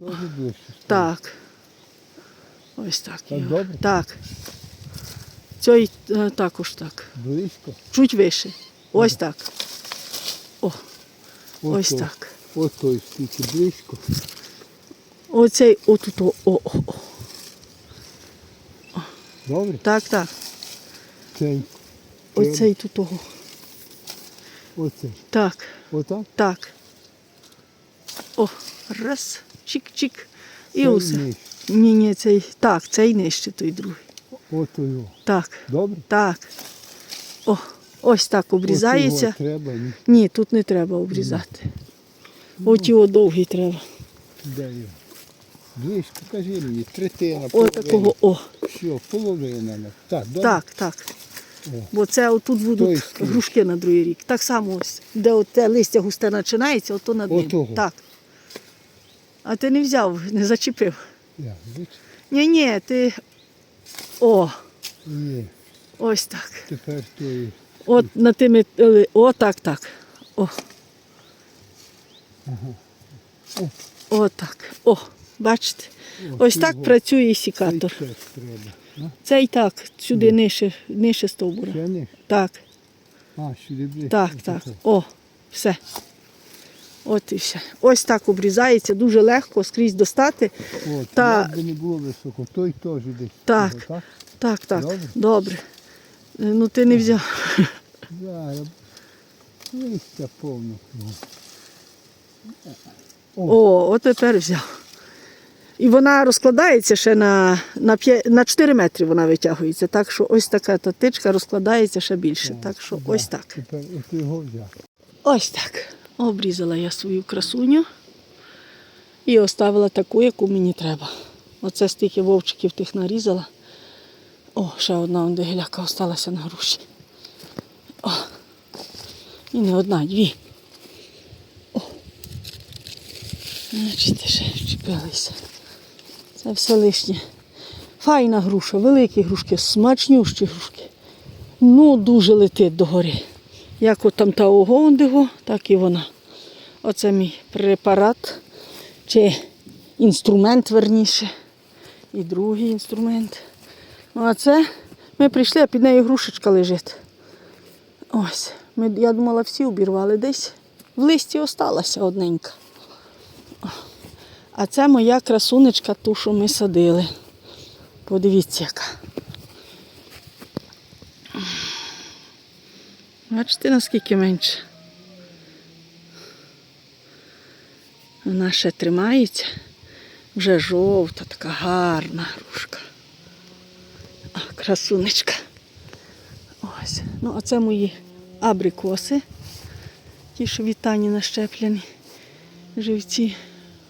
Ближче. Так. Ось так. Так його. добре? Так. Цей е, також так. Близько. Чуть вище. Ось так. О, ось Ото. так. Ось той стільки близько. Оцей отут. О, о, о. Добре? Так, так. Цей. Оцей тут. Оцей. Так, Отак? так. О, раз, чик-чик. І Цей усе. нижче. Ні, ні, цей. Так, цей нижче, той другий. Ото його. Так, Добре? так. О, ось так обрізається. його треба. ні. Ні, тут не треба обрізати. От його довгий треба. Де його? Близько, кажи мені, третина, О, половина. такого, о. Все, половина. ну. Так, добре? Так, так. О. Бо це отут будуть стиль. грушки на другий рік. Так само ось, де от те листя густе починається, ото над ним. Отого. Так. А ти не взяв, не зачепив. Я, Ні, ні, ти. О, Ні, ось так. тепер той. От на тими. е, О, так, так. О. О, так. О, бачите? Ось так його. працює Цей сікатор. треба. Ну, Це і так, сюди нижче, нижче стовбура. ще? Так, А, сюди ближче. так, так. О, все. От і все. Ось так обрізається, дуже легко скрізь достати. От, Та- як би не було високо, той теж десь. Так. так? Так, так. Добре? Добре. Е, Ну ти не взяв. Зараз. Листя повно. О, от тепер взяв. І вона розкладається ще на, на, 5, на 4 метри вона витягується. Так що ось така татичка розкладається ще більше. Так що ось так. Тепер його взяв. Ось так. Обрізала я свою красуню і оставила таку, яку мені треба. Оце стільки вовчиків тих нарізала. О, ще одна он гіляка осталася на груші. О. І не одна, дві. О. Бачите, ще вчепилися. Це все лишнє. Файна груша, великі грушки, смачнющі грушки. Ну, дуже летить догори. Як от там та огондиго, так і вона. Оце мій препарат, чи інструмент верніше. І другий інструмент. Ну, а це ми прийшли, а під нею грушечка лежить. Ось. Ми, я думала, всі обірвали десь. В листі осталася одненька. А це моя красунечка, ту, що ми садили. Подивіться, яка. Бачите, наскільки менше. Вона ще тримається. Вже жовта, така гарна грушка. А, красунечка. Ось. Ну, а це мої абрикоси. Ті, що вітані нащеплені. Живці.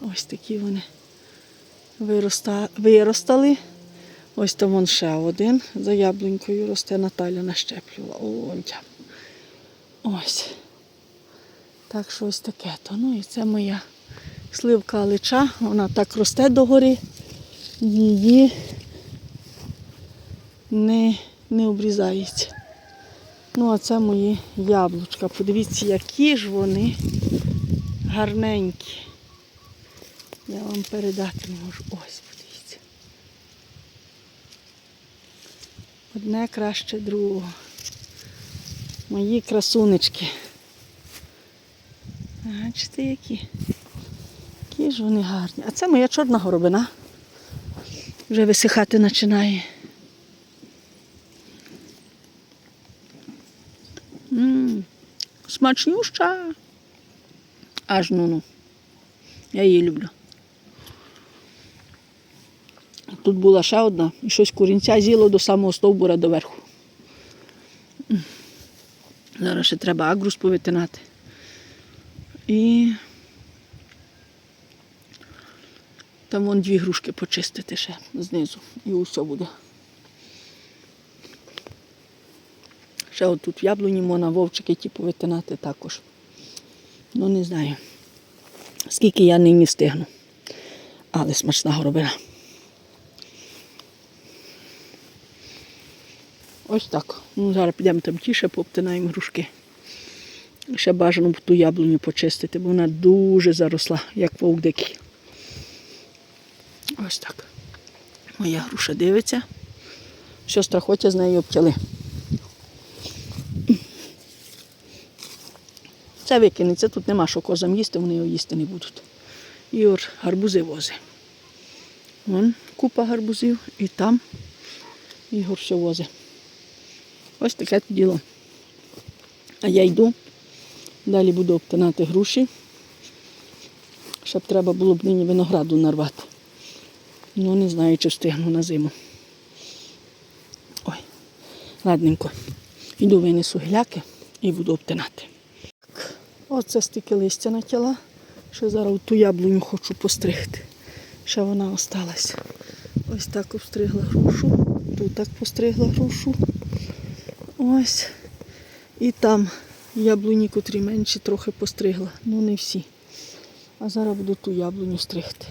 Ось такі вони вироста... виростали. Ось там вон ще один за яблунькою росте Наталя нащеплювала. О. Ось. Так що ось таке то. Ну і це моя сливка алича. Вона так росте догори. Її не, не обрізається. Ну, а це мої яблучка. Подивіться, які ж вони гарненькі. Я вам передати можу. Ось, подивіться. Одне краще другого. Мої красунечки. Бачите, які? Які ж вони гарні. А це моя чорна горобина. Вже висихати починає. М, Смачнюща. Аж ну ну. Я її люблю. Тут була ще одна, і щось курінця з'їло до самого стовбура доверху. Зараз ще треба агрус повитинати. І там вон дві грушки почистити ще знизу. І усе буде. Ще отут в яблуні можна вовчики ті повитинати також. Ну не знаю, скільки я нині встигну. Але смачна горобина. Ось так. Ну, зараз підемо там тіше, пообтинаємо грушки. Ще бажано ту яблуню почистити, бо вона дуже заросла, як вовк дикий. Ось так. Моя груша дивиться. Що страхоття з нею обтяли. Це викинеться, тут нема що козам їсти, вони його їсти не будуть. Ігор гарбузи возить. Вон купа гарбузів і там Ігор все возить. Ось таке діло. А я йду, далі буду обтинати груші, щоб треба було б нині винограду нарвати. Ну, не знаю, чи встигну на зиму. Ой, ладненько. Йду винесу гіляки і буду обтинати. Оце стільки листя натяла. Ще зараз ту яблуню хочу постригти. Ще вона осталась. Ось так обстригла грушу. Тут так постригла грушу. Ось. І там яблуні, котрі менші, трохи постригла. Ну не всі. А зараз буду ту яблуню стригти.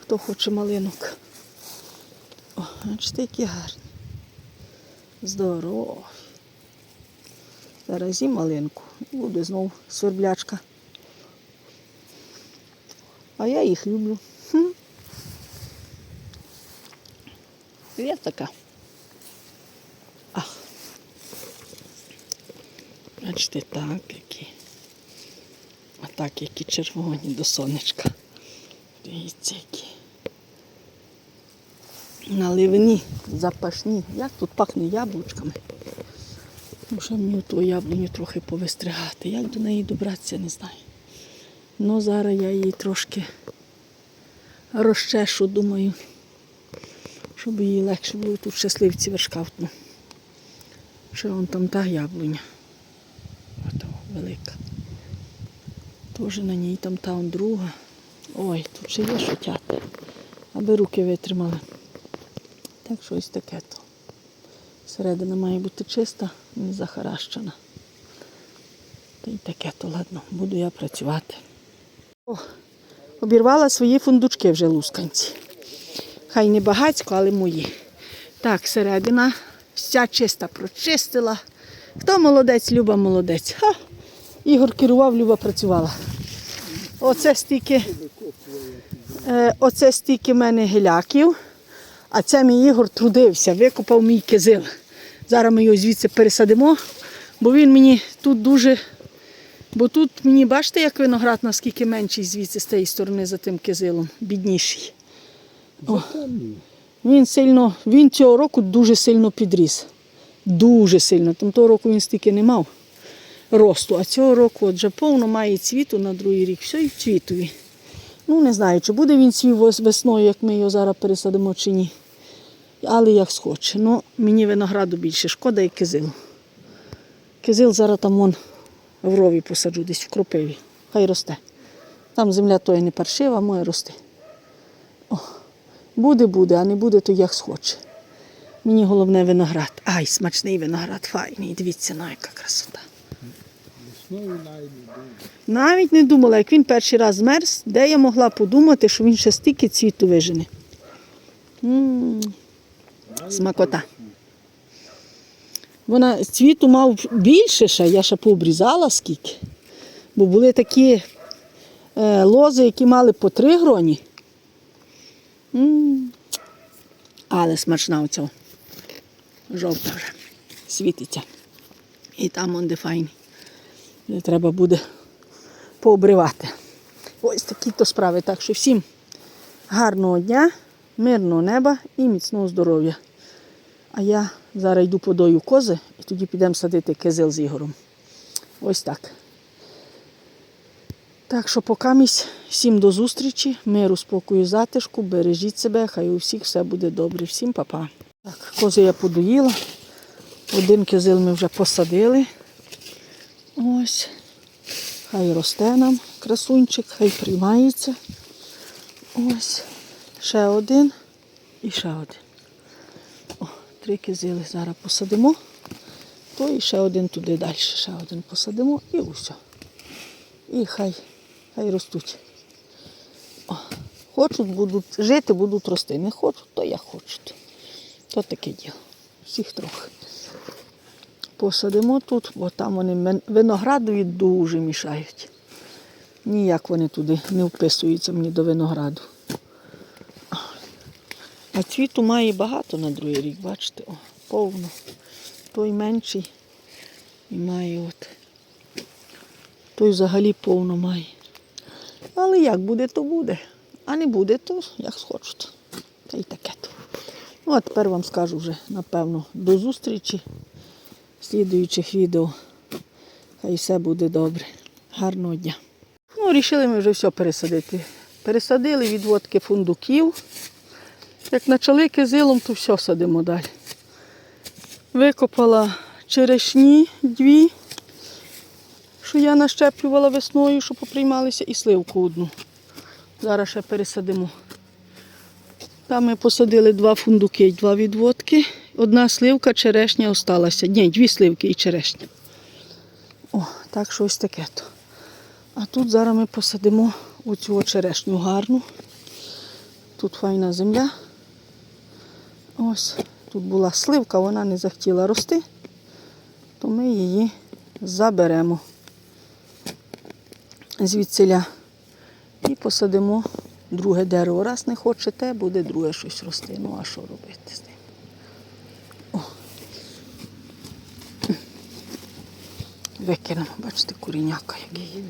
Хто хоче малинок. О, бачите, які гарні. Здорові. Зараз і малинку. І буде знову сверблячка. А я їх люблю. Хм. Я така. Бачите, так які. А так, які червоні до сонечка. Дивіться, які. Наливні, запашні. Як тут пахне яблучками. Може мені ту яблуню трохи повистригати. Як до неї добратися, не знаю. Ну, зараз я її трошки розчешу, думаю, щоб їй легше було тут щасливці вершкафтну. Ще вон там та яблуня. Ото велика. Теж на ній там та друга. Ой, тут ще є що тяти. Аби руки витримали. Так щось таке то. Середина має бути чиста, не захаращена. Та й таке то ладно, буду я працювати. О, обірвала свої фундучки вже лусканці. Хай не багацько, але мої. Так, середина вся чиста прочистила. Хто молодець, Люба молодець. Ха! Ігор керував, Люба працювала. Оце стільки, е, оце стільки мене геляків, а це мій Ігор трудився, викопав мій кизил. Зараз ми його звідси пересадимо, бо він мені тут дуже. Бо тут мені бачите, як виноград наскільки менший звідси з тієї сторони за тим кизилом, бідніший. Запомнив. Він сильно, він цього року дуже сильно підріс. Дуже сильно. Там того року він стільки не мав росту. А цього року от вже повно має цвіту на другий рік. Все і в цвітові. Ну, не знаю, чи буде він цвів весною, як ми його зараз пересадимо, чи ні. Але як схоче. Ну, мені винограду більше шкода і кизилу. Кизил зараз там вон в рові посаджу, десь в кропиві. Хай росте. Там земля тої не паршива, моє рости. Буде, буде, а не буде, то як схоче. Мені головне виноград. Ай, смачний виноград, файний. Дивіться, на яка красота. Навіть не думала, як він перший раз змерз, де я могла подумати, що він ще стільки цвіту вижене. М, Смакота. Вона цвіту мав більше ще, я ще пообрізала скільки. Бо були такі е, лози, які мали по три гроні. М, Але смачна оця. Жовта вже. Світиться. І там он де файний. Де треба буде пообривати. Ось такі то справи. Так що всім гарного дня, мирного неба і міцного здоров'я. А я зараз йду подою кози і тоді підемо садити кизил з Ігорем. Ось так. Так що покамість всім до зустрічі, миру, спокою, затишку, бережіть себе, хай у всіх все буде добре. Всім па-па. Так, кози я подоїла. Один кизил ми вже посадили. Ось. Хай росте нам красунчик, хай приймається. Ось. Ще один і ще один. О, три кизили зараз посадимо. То і ще один туди далі. Ще один посадимо і усе. І хай, хай ростуть. О, хочуть, будуть жити, будуть рости. Не хочуть, то як хочуть. То таке діло. Всіх трохи. Посадимо тут, бо там вони виноградові дуже мішають. Ніяк вони туди не вписуються мені до винограду. А цвіту має багато на другий рік, бачите, о, повно. Той менший і має от. Той взагалі повно має. Але як буде, то буде. А не буде, то як схочуть. Та й таке то. Ну, а тепер вам скажу вже, напевно, до зустрічі слідуючих відео. Хай все буде добре. Гарного дня. Ну, рішили ми вже все пересадити. Пересадили відводки фундуків. Як почали кизилом, то все садимо далі. Викопала черешні дві, що я нащеплювала весною, щоб поприймалися, і сливку одну. Зараз ще пересадимо. Там ми посадили два фундуки і два відводки. Одна сливка, черешня осталася. Ні, дві сливки і черешня. О, так що ось таке то. А тут зараз ми посадимо оцю черешню гарну. Тут файна земля. Ось тут була сливка, вона не захотіла рости, то ми її заберемо звідсиля і посадимо друге дерево. Раз не хоче те, буде друге щось рости. Ну а що робити з ним? О. Викинемо, бачите, куріняка як є.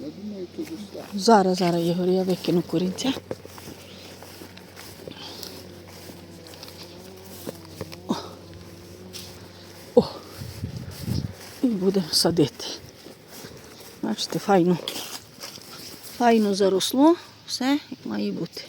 Я думаю, тут уста. Зараз, зараз, Ігор, я викину корінця. О. О. І будемо садити. Бачите, файно. Файно заросло, все як має бути.